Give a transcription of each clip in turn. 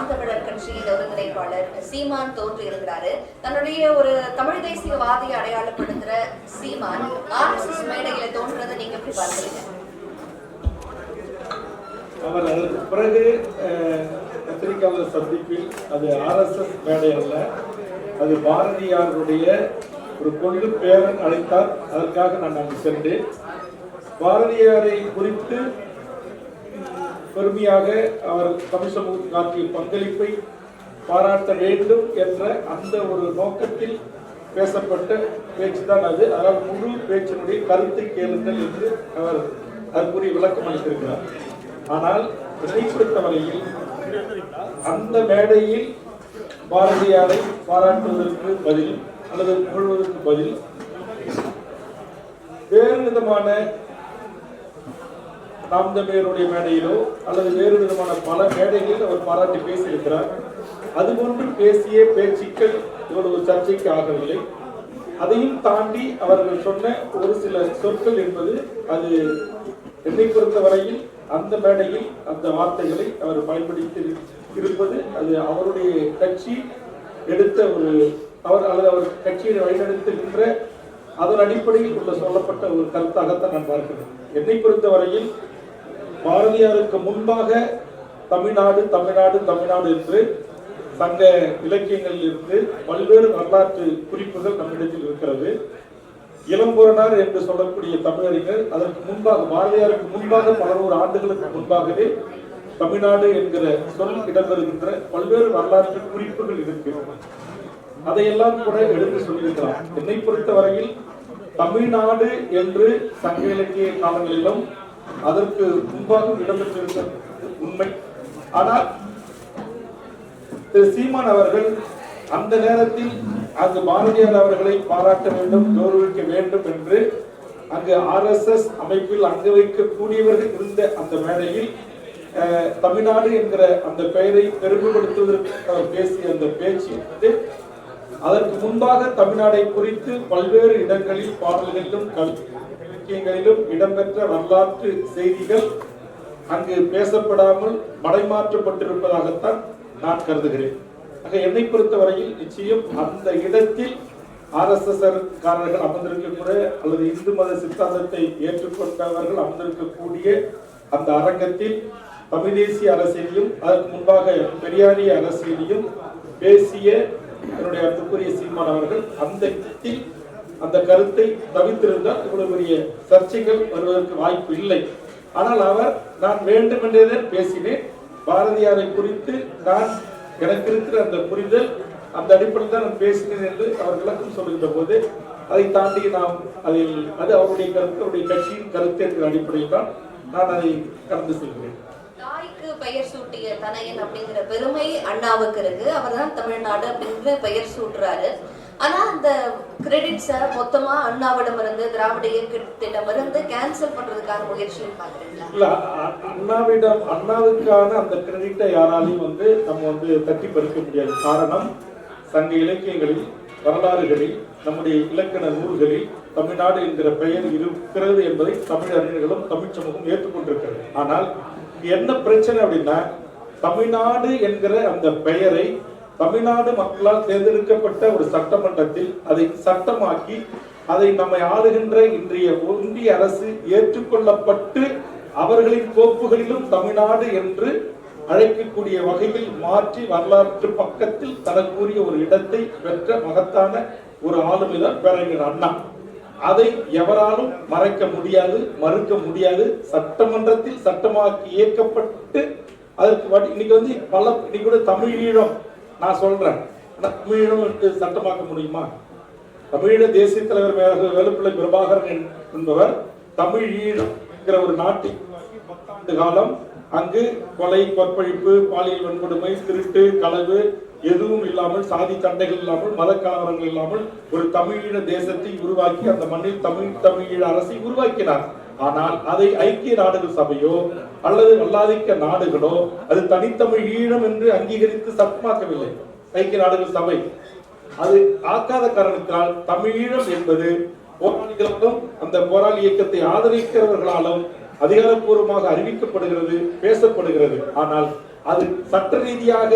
தமிழர் கட்சியின் ஒருங்கிணைப்பாளர் சீமான் தோன்றி இருக்கிறாரு தன்னுடைய ஒரு தமிழ் தேசியவாதியை அடையாளப்படுத்துற சீமான் ஆர்எஸ்எஸ் மேடையில தோன்றதை நீங்க எப்படி பார்க்கறீங்க? அவர் அதற்கு பிறகு பத்திரிகையாளர் சந்திப்பில் அது ஆர்எஸ்எஸ் மேடை அல்ல அது பாரதியாருடைய ஒரு கொள்ளு பேரன் அழைத்தார். அதற்காக நான் அங்கு சென்றேன். பாரதியாரை குறித்து பெருமையாக அவர் தமிழ் சமூகத்துக்கு ஆற்றிய பங்களிப்பை பாராட்ட வேண்டும் என்ற அந்த ஒரு நோக்கத்தில் பேசப்பட்ட பேச்சு தான் அது. அதனால் முழு பேச்சினுடைய கருத்தை கேளுங்கள் என்று அவர் அதற்குரிய விளக்கம் அளித்திருக்கிறார். ஆனால் என்னை பொறுத்தவரையில் அந்த மேடையில் பாரதியாரை பாராட்டுவதற்கு பதில் அல்லது புகழ்வதற்கு பதில் வேறு விதமான நாம் தமிழருடைய மேடையிலோ அல்லது வேறு விதமான பல மேடைகளில் அவர் பாராட்டி பேசியிருக்கிறார். அது போன்று பேசிய பேச்சுக்கள் இவ்வளவு சர்ச்சைக்கு ஆகவில்லை. அதையும் தாண்டி அவர்கள் சொன்ன ஒரு சில சொற்கள் என்பது அது என்னை பொறுத்தவரையில் அந்த மேடையில் அந்த வார்த்தைகளை அவர் பயன்படுத்தி இருப்பது அது அவருடைய கட்சி எடுத்த ஒரு அவர் அல்லது அவர் கட்சியை வழிநடத்துகின்ற அதன் அடிப்படையில் உள்ள சொல்லப்பட்ட ஒரு கருத்தாகத்தான் நான் பார்க்கிறேன். என்னை பொறுத்தவரையில் பாரதியாருக்கு முன்பாக தமிழ்நாடு தமிழ்நாடு தமிழ்நாடு என்று சங்க இலக்கியங்களில் இருந்து பல்வேறு வரலாற்று குறிப்புகள் நம்மிடத்தில் இருக்கிறது. இளம்புறனார் என்று சொல்லக்கூடிய தமிழறிஞர் அதற்கு முன்பாக பாரதியாருக்கு முன்பாக பல நூறு ஆண்டுகளுக்கு முன்பாகவே தமிழ்நாடு என்கிற சொல் இடம்பெறுகின்ற பல்வேறு வரலாற்று குறிப்புகள் இருக்கு அதையெல்லாம் கூட எடுத்து சொல்லியிருக்கிறார். என்னை பொறுத்தவரையில் தமிழ்நாடு என்று சங்க இலக்கிய காலங்களிலும் அதற்கு முன்பாக இடம்பெற்றிருந்த உண்மை. ஆனால் திரு சீமான் அவர்கள் அந்த நேரத்தில் அங்கு பாரதியார் அவர்களை பாராட்ட வேண்டும் கௌரவிக்க வேண்டும் என்று அங்கு ஆர்எஸ்எஸ் அமைப்பில் அங்கு வைக்கக்கூடியவர்கள் இருந்த அந்த மேடையில் அஹ், தமிழ்நாடு என்கிற அந்த பெயரை பெருமைப்படுத்துவதற்கு அவர் பேசிய அந்த பேச்சு வந்து அதற்கு முன்பாக தமிழ்நாடை குறித்து பல்வேறு இடங்களில் பாடல்களிலும் கல்வி இலக்கியங்களிலும் இடம்பெற்ற வரலாற்று செய்திகள் அங்கு பேசப்படாமல் மடைமாற்றப்பட்டிருப்பதாகத்தான் நான் கருதுகிறேன். ஆக என்னை பொறுத்தவரையில் நிச்சயம் அந்த இடத்தில் ஆர்எஸ்எஸ் காரர்கள் அமர்ந்திருக்கக்கூடிய அல்லது இந்து மத சித்தாந்தத்தை ஏற்றுக்கொண்டவர்கள் அமர்ந்திருக்கக்கூடிய அந்த அரங்கத்தில் தமிழ் தேசிய அரசியலையும் அதற்கு முன்பாக பெரியாரிய அரசியலையும் பேசிய என்னுடைய அன்புக்குரிய சீமான் அவர்கள் அந்த இடத்தில் அந்த கருத்தை தவித்திருந்தால் இவ்வளவு பெரிய சர்ச்சைகள் வருவதற்கு வாய்ப்பு இல்லை. ஆனால் அவர் நான் வேண்டுமென்றே பேசினேன். பாரதியாரை குறித்து நான் எனக்கு இருக்கிற அந்த புரிதல் அந்த அடிப்படையில் தான் நான் பேசினேன் என்று அவர் விளக்கம் சொல்லுகின்ற போது அதை தாண்டி நாம் அதில் அது அவருடைய கருத்து அவருடைய கட்சியின் கருத்து என்கிற அடிப்படையில் தான் நான் அதை கடந்து செல்கிறேன். தாய்க்கு பெயர் சூட்டிய தனையன் அப்படிங்கிற பெருமை அண்ணாவுக்கு இருக்கு. அவர்தான் தமிழ்நாடு அப்படிங்கிற பெயர் சூட்டுறாரு. ஆனா அந்த கிரெடிட்ஸை மொத்தமா அண்ணாவிடமிருந்து திராவிட இயக்கத்திடமிருந்து கேன்சல் பண்றதுக்கான முயற்சியும் பாக்குறீங்களா இல்ல அண்ணாவிடம் அண்ணாவுக்கான அந்த கிரெடிட்டை யாராலையும் வந்து நம்ம வந்து தட்டி பறிக்க முடியாது. காரணம் சங்க இலக்கியங்களில் வரலாறுகளில் நம்முடைய இலக்கண நூல்களில் தமிழ்நாடு என்கிற பெயர் இருக்கிறது என்பதை தமிழ் அறிஞர்களும் தமிழ் சமூகம் ஏற்றுக்கொண்டிருக்கிறது. ஆனால் என்ன பிரச்சனை அப்படின்னா தமிழ்நாடு என்கிற அந்த பெயரை தமிழ்நாடு மக்களால் தேர்ந்தெடுக்கப்பட்ட ஒரு சட்டமன்றத்தில் அதை சட்டமாக்கி அதை நம்மை ஆளுகின்ற இன்றைய ஒன்றிய அரசு ஏற்றுக்கொள்ளப்பட்டு அவர்களின் கோப்புகளிலும் தமிழ்நாடு என்று அழைக்கக்கூடிய வகையில் மாற்றி வரலாற்று பக்கத்தில் தனக்குரிய ஒரு இடத்தை பெற்ற மகத்தான ஒரு ஆளுமைதான் பேரறிஞர் அண்ணா. அதை எவராலும் மறைக்க முடியாது மறுக்க முடியாது. சட்டமன்றத்தில் சட்டமாக்கி இயக்கப்பட்டு அதற்கு இன்னைக்கு வந்து பல இன்னைக்கு கூட தமிழீழம் நான் சொல்றேன். ஆனா தமிழீழம் சட்டமாக்க முடியுமா? தமிழீழ தேசிய தலைவர் வேலுப்பிள்ளை பிரபாகரன் என்பவர் தமிழீழம் என்கிற ஒரு நாட்டில் பத்தாண்டு காலம் அங்கு கொலை கொற்பழிப்பு பாலியல் வன்கொடுமை திருட்டு களவு எதுவும் இல்லாமல் சாதி சண்டைகள் இல்லாமல் மத கலவரங்கள் இல்லாமல் ஒரு தமிழீழ தேசத்தை உருவாக்கி அந்த மண்ணில் தமிழ் தமிழீழ அரசை உருவாக்கினார். ஆனால் அதை ஐக்கிய நாடுகள் சபையோ அல்லது வல்லாதிக்க நாடுகளோ அது தனித்தமிழ் ஈழம் என்று அங்கீகரித்து சட்டமாக்கவில்லை ஐக்கிய நாடுகள் சபை. அது ஆக்காத காரணத்தால் தமிழீழம் என்பது போராளிகளுக்கும் அந்த போராளி இயக்கத்தை ஆதரிக்கிறவர்களாலும் அதிகாரப்பூர்வமாக அறிவிக்கப்படுகிறது பேசப்படுகிறது. ஆனால் அது சட்ட ரீதியாக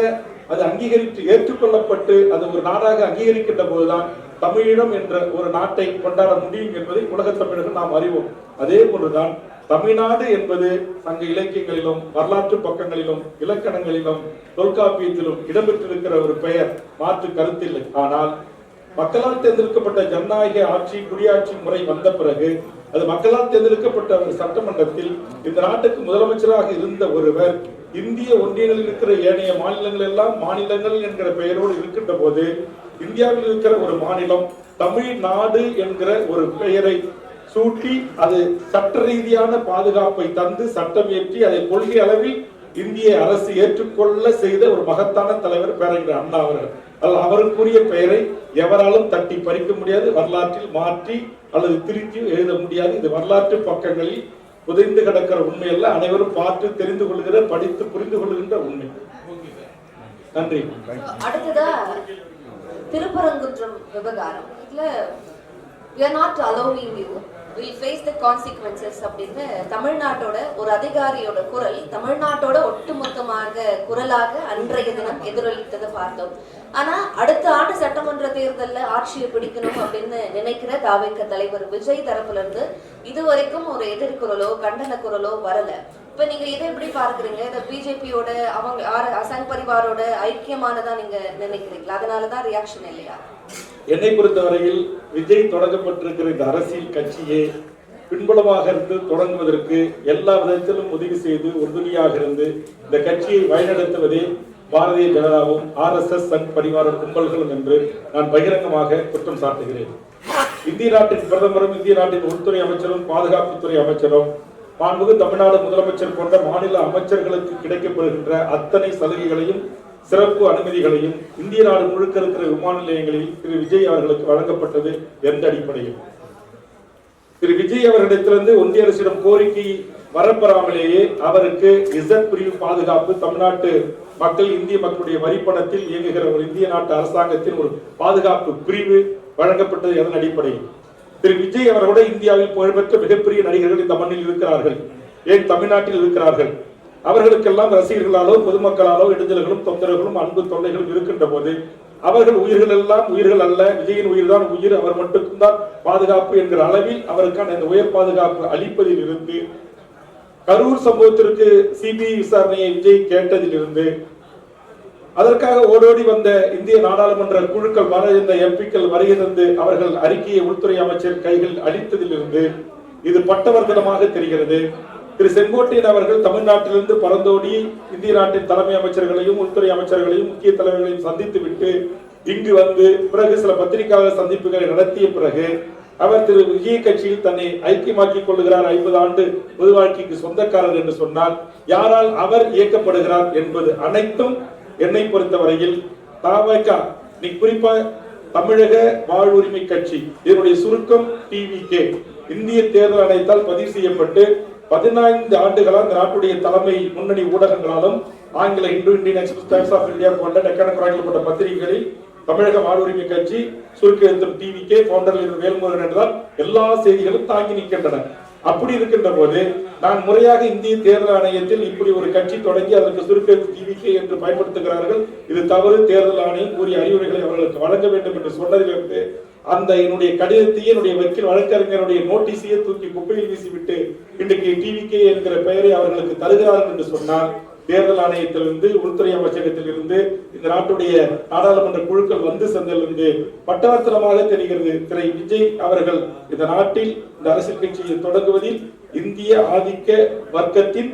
அது அங்கீகரித்து ஏற்றுக்கொள்ளப்பட்டு அது ஒரு நாடாக அங்கீகரிக்கின்ற போதுதான் தமிழீழம் என்ற ஒரு நாட்டை கொண்டாட முடியும் என்பதை உலகத் தமிழர்கள் நாம் அறிவோம். அதே போன்றுதான் தமிழ்நாடு என்பது சங்க இலக்கியங்களிலும் வரலாற்று பக்கங்களிலும் இலக்கணங்களிலும் தொல்காப்பியத்திலும் இடம்பெற்றிருக்கிற ஒரு பெயர். மாற்று கருத்தில்லை. ஆனால் மக்களால் தேர்ந்தெடுக்கப்பட்ட ஜனநாயக ஆட்சி குடியாட்சி முறை வந்த பிறகு அது மக்களால் தேர்ந்தெடுக்கப்பட்ட ஒரு சட்டமன்றத்தில் இந்த நாட்டுக்கு முதலமைச்சராக இருந்த ஒருவர் இந்திய ஒன்றியங்களில் இருக்கிற ஏனைய மாநிலங்கள் எல்லாம் மாநிலங்கள் என்கிற பெயரோடு இருக்கின்ற போது இந்தியாவில் இருக்கிற ஒரு மாநிலம் தமிழ்நாடு என்கிற ஒரு பெயரை சூட்டி அது சட்ட ரீதியான பாதுகாப்பை தந்து சட்டம் இயற்றி அதை கொள்கை அளவில் இந்திய அரசு ஏற்றுக்கொள்ள செய்த ஒரு மகத்தான தலைவர் பேரறிஞர் அண்ணா அவர்கள் அல்ல அவருக்குரிய பெயரை எவராலும் தட்டி பறிக்க முடியாது வரலாற்றில் மாற்றி அல்லது திருத்தி எழுத முடியாது. இது வரலாற்று பக்கங்களில் புதைந்து கிடக்கிற உண்மை அல்ல அனைவரும் பார்த்து தெரிந்து கொள்கிற படித்து புரிந்து கொள்கின்ற உண்மை. நன்றி. அடுத்ததா திருப்பரங்குன்றம் விவகாரம். இதுல we are not allowing you. Will face the அப்படின்னு தமிழ்நாட்டோட ஒரு அதிகாரியோட குரல் தமிழ்நாட்டோட ஒட்டுமொத்தமாக குரலாக அன்றைய தினம் எதிரொலித்ததை பார்த்தோம். ஆனா அடுத்த ஆண்டு சட்டமன்ற தேர்தலில் ஆட்சியை பிடிக்கணும் அப்படின்னு நினைக்கிற தாவேக்க தலைவர் விஜய் தரப்புல இருந்து இதுவரைக்கும் ஒரு எதிர்குரலோ கண்டன குரலோ வரல. இப்ப நீங்க இதை எப்படி பார்க்கறீங்க? இந்த பிஜேபியோட அவங்க ஆர் அசங் பரிவாரோட ஐக்கியமானதா நீங்க நினைக்கிறீங்களா? அதனாலதான் ரியாக்ஷன் இல்லையா? என்னை பொறுத்தவரையில் விஜய் தொடங்கப்பட்டிருக்கிற இந்த அரசியல் கட்சியை பின்புலமாக இருந்து தொடங்குவதற்கு எல்லா விதத்திலும் உதவி செய்து உறுதுணையாக இருந்து இந்த கட்சியை வழிநடத்துவதே Bharatiya ஜனதாவும் R S S Sangh Parivar கும்பல்களும் என்று நான் பகிரங்கமாக குற்றம் சாட்டுகிறேன். இந்திய நாட்டின் பிரதமரும் இந்திய நாட்டின் உள்துறை அமைச்சரும் பாதுகாப்புத்துறை அமைச்சரும் மாண்புமிகு தமிழ்நாடு முதலமைச்சர் போன்ற மாநில அமைச்சர்களுக்கு கிடைக்கப்படுகின்ற அத்தனை சலுகைகளையும் சிறப்பு அனுமதிகளையும் இந்திய நாடு முழுக்க இருக்கிற விமான நிலையங்களில் திரு விஜய் அவர்களுக்கு வழங்கப்பட்டது எந்த அடிப்படையில்? திரு விஜய் அவர்களிடத்திலிருந்து ஒன்றிய அரசிடம் கோரிக்கை வரப்பெறாமலேயே அவருக்கு இசட் பிரிவு பாதுகாப்பு தமிழ்நாட்டு மக்கள் இந்திய மக்களுடைய வரிப்பணத்தில் இயங்குகிற ஒரு இந்திய நாட்டு அரசாங்கத்தின் ஒரு பாதுகாப்பு பிரிவு வழங்கப்பட்டது எதன் அடிப்படையில்? திரு விஜய் அவர்களோட இந்தியாவில் புகழ்பெற்ற மிகப்பெரிய நடிகர்கள் இந்த மண்ணில் இருக்கிறார்கள். ஏன் தமிழ்நாட்டில் இருக்கிறார்கள்? அவர்களுக்கெல்லாம் ரசிகர்களாலோ பொதுமக்களாலோ இடைஞ்சல்களும் தொந்தரவுகளும் அன்பு தொல்லைகளும் இருக்கின்ற போது அவர்கள் உயிர்கள் எல்லாம் உயிர்கள் அல்ல. விஜயின் உயிர் தான் உயிர். அவர் மட்டும்தான் பாதுகாப்பு என்கிற அளவில் அவருக்கான இந்த உயர் பாதுகாப்பு அளிப்பதில் இருந்து கரூர் சம்பவத்திற்கு சிபிஐ விசாரணையை விஜய் கேட்டதிலிருந்து அதற்காக ஓடோடி வந்த இந்திய நாடாளுமன்ற குழுக்கள் வர இருந்த எம்பிக்கள் வருகிறது அவர்கள் அறிக்கையை உள்துறை அமைச்சர் கைகள் அளித்ததிலிருந்து இது பட்டவர்த்தனமாக தெரிகிறது. திரு செங்கோட்டையன் அவர்கள் தமிழ்நாட்டிலிருந்து பறந்தோடி இந்திய நாட்டின் தலைமை அமைச்சர்களையும் உள்துறை அமைச்சர்களையும் முக்கிய தலைவர்களையும் சந்தித்து விட்டு இங்கு வந்து பிறகு சில பத்திரிகையாளர் சந்திப்புகளை நடத்திய பிறகு அவர் திரு விஜய் கட்சியில் தன்னை ஐக்கியமாக்கிக் கொள்ளுகிறார் ஐம்பது ஆண்டு பொது வாழ்க்கைக்கு சொந்தக்காரர் என்று சொன்னால் யாரால் அவர் இயக்கப்படுகிறார் என்பது அனைத்தும் என்னை பொறுத்தவரையில் தாவக நீ குறிப்பா தமிழக வாழ்வுரிமை கட்சி. இதனுடைய சுருக்கம் டிவிகே இந்திய தேர்தல் ஆணையத்தால் பதிவு செய்யப்பட்டு பதினைந்து ஆண்டுகளாக இந்த நாட்டுடைய தலைமை முன்னணி ஊடகங்களாலும் ஆங்கில Hindu Indian Express Times of India போன்ற டெக்கான குரானில் போன்ற பத்திரிகைகளில் தமிழக வாழ்வுரிமை கட்சி சுருக்க டிவி டிவிகே பவுண்டர் வேல்முருகன் என்றால் எல்லா செய்திகளும் தாங்கி நிற்கின்றன. அப்படி இருக்கின்ற போது நான் முறையாக இந்திய தேர்தல் ஆணையத்தில் இப்படி ஒரு கட்சி தொடங்கி அதற்கு சுருக்கெழுத்து டிவிகே என்று பயன்படுத்துகிறார்கள். இது தவறு. தேர்தல் ஆணையம் கூறிய அறிவுரைகளை அவர்களுக்கு வழங்க வேண்டும் என்று சொன்னதிலிருந்து அந்த என்னுடைய கடிதத்தையே என்னுடைய வக்கீல் வழக்கறிஞருடைய நோட்டீஸையே தூக்கி குப்பையில் வீசிவிட்டு இன்றைக்கு டிவிகே என்கிற பெயரை அவர்களுக்கு தருகிறார்கள் என்று சொன்னால் தேர்தல் ஆணையத்திலிருந்து உள்துறை அமைச்சகத்திலிருந்து இந்த நாட்டுடைய நாடாளுமன்ற குழுக்கள் வந்து சென்றதிலிருந்து பட்டாத்திரமாக தெரிகிறது. திரை. விஜய் அவர்கள் இந்த நாட்டில் இந்த அரசியல் கட்சியை தொடங்குவதில் இந்திய ஆதிக்க வர்க்கத்தின்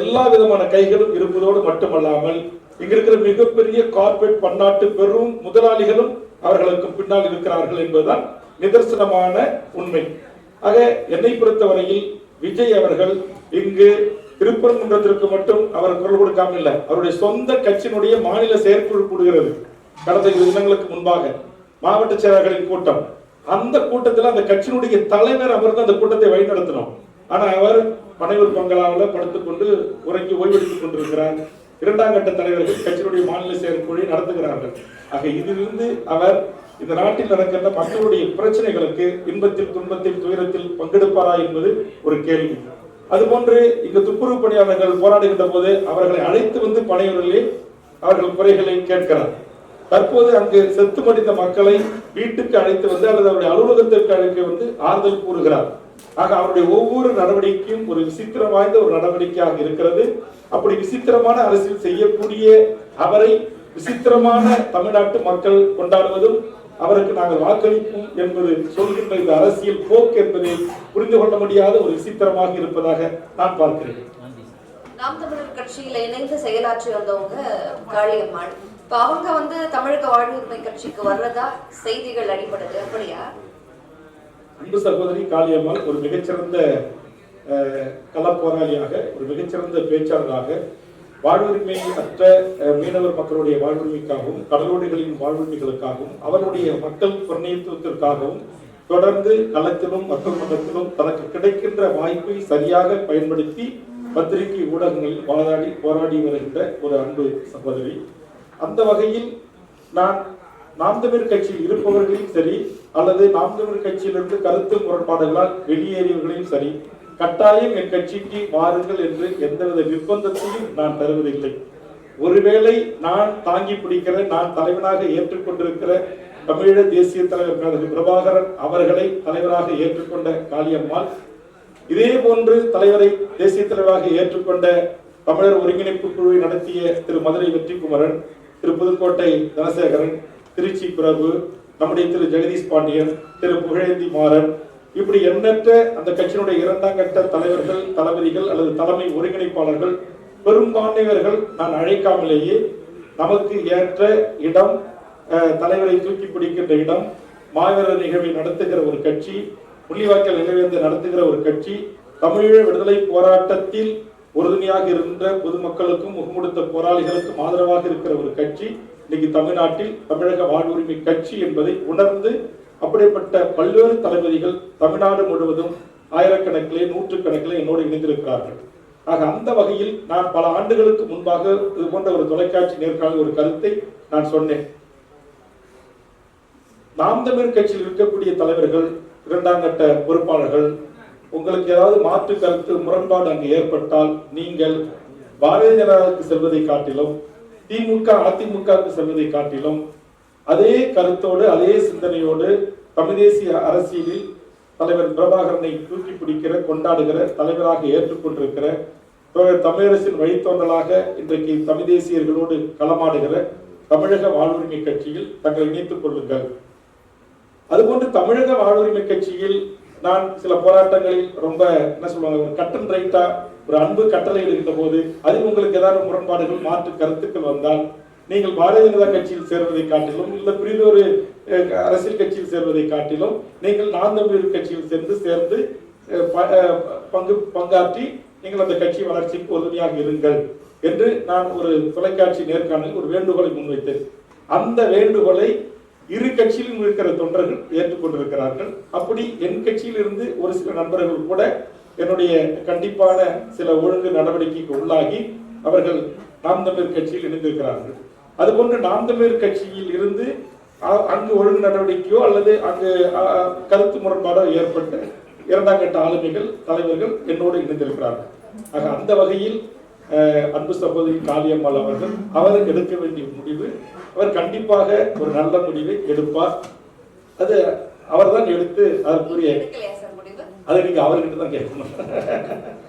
எல்லா விதமான கைகளும் இருப்பதோடு மட்டுமல்லாமல் இங்க இருக்கிற மிகப்பெரிய கார்ப்பரேட் பன்னாட்டு பெரும் முதலாளிகளும் அவர்களுக்கு பின்னால் இருக்கிறார்கள் என்பதுதான் நிதர்சனமான உண்மை. ஆக என்னை பொறுத்தவரையில் விஜய் அவர்கள் இங்கு திருப்பரங்குன்றத்திற்கு மட்டும் அவர் குரல் கொடுக்காமல் இல்லை அவருடைய சொந்த கட்சியினுடைய மாநில செயற்குழு கூடுகிறது. கடந்த இரு தினங்களுக்கு முன்பாக மாவட்ட செயலாளர்களின் கூட்டம். அந்த கூட்டத்தில் அந்த கட்சியினுடைய தலைவர் அமர்ந்து அந்த கூட்டத்தை வழிநடத்தினோம் ஆனா அவர் பனையூர் பங்களாவில் படுத்துக்கொண்டு உறங்கி ஓய்வெடுத்துக் கொண்டிருக்கிறார். இரண்டாம் கட்ட தலைவர்கள் கட்சியினுடைய மாநில செயற்குழு நடத்துகிறார்கள். ஆக இதிலிருந்து அவர் இந்த நாட்டில் நடக்கின்ற மக்களுடைய பிரச்சனைகளுக்கு இன்பத்தில் துன்பத்தில் துயரத்தில் பங்கெடுப்பாரா என்பது ஒரு கேள்வி. அதுபோன்று இங்கு துப்புரவு பணியாளர்கள் போராடுகின்ற போது அவர்களை அழைத்து வந்து பணியுறையில் அவர்கள் குறைகளை கேட்கிறார். தற்போது அங்கு செத்து மடிந்த மக்களை வீட்டுக்கு அழைத்து வந்து அல்லது அவருடைய அலுவலகத்திற்கு அழைக்க வந்து ஆறுதல் கூறுகிறார். ஆக அவருடைய ஒவ்வொரு நடவடிக்கையும் ஒரு விசித்திரம் வாய்ந்த ஒரு நடவடிக்கையாக இருக்கிறது. அப்படி விசித்திரமான அரசியல் செய்யக்கூடிய அவரை விசித்திரமான தமிழ்நாட்டு மக்கள் கொண்டாடுவதும் அவருக்கு நாங்கள் வாக்களிப்போம் என்பது சொல்கின்ற இந்த அரசியல் போக்கு என்பதை புரிந்து கொள்ள முடியாத ஒரு விசித்திரமாக இருப்பதாக நான் பார்க்கிறேன். நாம் தமிழர் கட்சியில இணைந்து செயலாற்றி வந்தவங்க காளியம்மாள். இப்போ அவங்க வந்து தமிழக வாழ்வுரிமை கட்சிக்கு வர்றதா செய்திகள் அடிபடுது அப்படியா அன்பு சகோதரி காளியம்மாள் ஒரு மிகச்சிறந்த கலப்போராளியாக போராளியாக ஒரு மிகச்சிறந்த பேச்சாளராக வாழ்வுரிமை அற்ற மீனவர் மக்களுடைய வாழ்வுரிமைக்காகவும் கடலோடிகளின் வாழ்வுரிமைகளுக்காகவும் அவருடைய மக்கள் பிரணியத்துவத்திற்காகவும் தொடர்ந்து களத்திலும் மக்கள் மன்றத்திலும் தனக்கு கிடைக்கின்ற வாய்ப்பை சரியாக பயன்படுத்தி பத்திரிகை ஊடகங்களில் வாதாடி போராடி வருகின்ற ஒரு அன்பு சகோதரி. அந்த வகையில் நான் நாம் தமிழர் கட்சியில் இருப்பவர்களையும் சரி அல்லது நாம் தமிழர் கட்சியிலிருந்து கருத்து முரண்பாடுகளால் வெளியேறியவர்களையும் சரி கட்டாயம் என் கட்சிக்கு வாருங்கள் என்று எந்தவித நிர்பந்தத்தையும் நான் தருவதில்லை. ஒருவேளை நான் தாங்கி பிடிக்கிற நான் தலைவனாக ஏற்றுக்கொண்டிருக்கிற தமிழீழ தேசிய தலைவர் கழக பிரபாகரன் அவர்களை தலைவராக ஏற்றுக்கொண்ட காளியம்மாள் இதே போன்று தலைவரை தேசிய தலைவராக ஏற்றுக்கொண்ட தமிழர் ஒருங்கிணைப்பு குழுவை நடத்திய திரு. மதுரை வெற்றிக்குமரன் திரு புதுக்கோட்டை தனசேகரன் திருச்சி பிரபு நம்முடைய திரு ஜெகதீஷ் பாண்டியன் திரு புகழேந்தி மாறன் இப்படி எண்ணற்ற அந்த கட்சியினுடைய இரண்டாம் கட்ட தலைவர்கள் தளபதிகள் அல்லது தலைமை ஒருங்கிணைப்பாளர்கள் பெரும்பான்மையவர்கள் நான் அழைக்காமலேயே நமக்கு ஏற்ற இடம் தலைவரை தூக்கி பிடிக்கின்ற இடம் மாவீரர் நிகழ்வை நடத்துகிற ஒரு கட்சி புள்ளிவாக்கல் நிகழ்வு நடத்துகிற ஒரு கட்சி தமிழீழ விடுதலை போராட்டத்தில் உறுதுணையாக இருந்த பொதுமக்களுக்கும் முகமுடுத்த போராளிகளுக்கும் ஆதரவாக இருக்கிற ஒரு கட்சி இன்னைக்கு தமிழ்நாட்டில் தமிழக வாழ்வுரிமை கட்சி என்பதை உணர்ந்து அப்படிப்பட்ட பல்வேறு தளபதிகள் தமிழ்நாடு முழுவதும் ஆயிரக்கணக்கிலே நூற்றுக்கணக்கிலே என்னோடு இணைந்திருக்கிறார்கள். ஆக அந்த வகையில் நான் பல ஆண்டுகளுக்கு முன்பாக இது போன்ற ஒரு தொலைக்காட்சி நேர்காணல் ஒரு கருத்தை நான் சொன்னேன். நாம் தமிழ் கட்சியில் இருக்கக்கூடிய தலைவர்கள் இரண்டாம் கட்ட பொறுப்பாளர்கள் உங்களுக்கு ஏதாவது மாற்று கருத்து முரண்பாடு அங்கு ஏற்பட்டால் நீங்கள் பாரதிய ஜனதாவுக்கு செல்வதை காட்டிலும் திமுக அதிமுகவுக்கு செல்வதை காட்டிலும் அதே கருத்தோடு அதே சிந்தனையோடு தமிழ் தேசிய அரசியலில் தலைவர் பிரபாகரனை தூக்கி பிடிக்கிற கொண்டாடுகிற தலைவராக ஏற்றுக்கொண்டிருக்கிற தமிழரசின் வழித்தோன்றலாக இன்றைக்கு தமிழ் தேசியர்களோடு களமாடுகிற தமிழக வாழ்வுரிமை கட்சியில் தங்களை இணைத்துக் கொள்ளுங்கள். அதுபோன்று தமிழக வாழ்வுரிமை கட்சியில் நான் சில போராட்டங்களில் ரொம்ப என்ன சொல்லுவாங்க ஒரு கட் அண்ட் ரைட்டா ஒரு அன்பு கட்டளை எடுக்கின்ற போது அதில் உங்களுக்கு ஏதாவது முரண்பாடுகள் மாற்று கருத்துக்கள் வந்தால் நீங்கள் பாரதிய ஜனதா கட்சியில் சேர்வதை காட்டிலும் இல்ல பிரிதொரு அரசியல் கட்சியில் சேர்வதை காட்டிலும் நீங்கள் நான் தமிழர் கட்சியில் சேர்ந்து சேர்ந்து ப- பங்கு பங்காற்றி நீங்கள் அந்த கட்சி வளர்ச்சிக்கு உதவியாக இருங்கள் என்று நான் ஒரு தொலைக்காட்சி நேர்காணலில் ஒரு வேண்டுகோளை முன்வைத்தேன். அந்த வேண்டுகோளை இரு கட்சியிலும் இருக்கிற தொண்டர்கள் ஏற்றுக்கொண்டிருக்கிறார்கள். அப்படி என் கட்சியில் இருந்து ஒரு சில நண்பர்கள் கூட என்னுடைய கண்டிப்பான சில ஒழுங்கு நடவடிக்கைக்கு உள்ளாகி அவர்கள் நாம் தமிழர் கட்சியில் இணைந்திருக்கிறார்கள். அதுபோன்று நாம் தமிழர் கட்சியில் இருந்து அங்கு ஒழுங்கு நடவடிக்கையோ அல்லது அங்கு கருத்து முரண்பாடோ ஏற்பட்ட இரண்டாம் கட்ட ஆளுமைகள் தலைவர்கள் என்னோடு இணைந்திருக்கிறார்கள். ஆக அந்த வகையில் அன்பு சகோதரி காளியம்மாள் அவர்கள் அவர் எடுக்க வேண்டிய முடிவு அவர் கண்டிப்பாக ஒரு நல்ல முடிவை எடுப்பார். அது அவர்தான் எடுத்து அதற்குரிய அதை நீங்க அவர்கிட்ட தான் கேட்கணும்.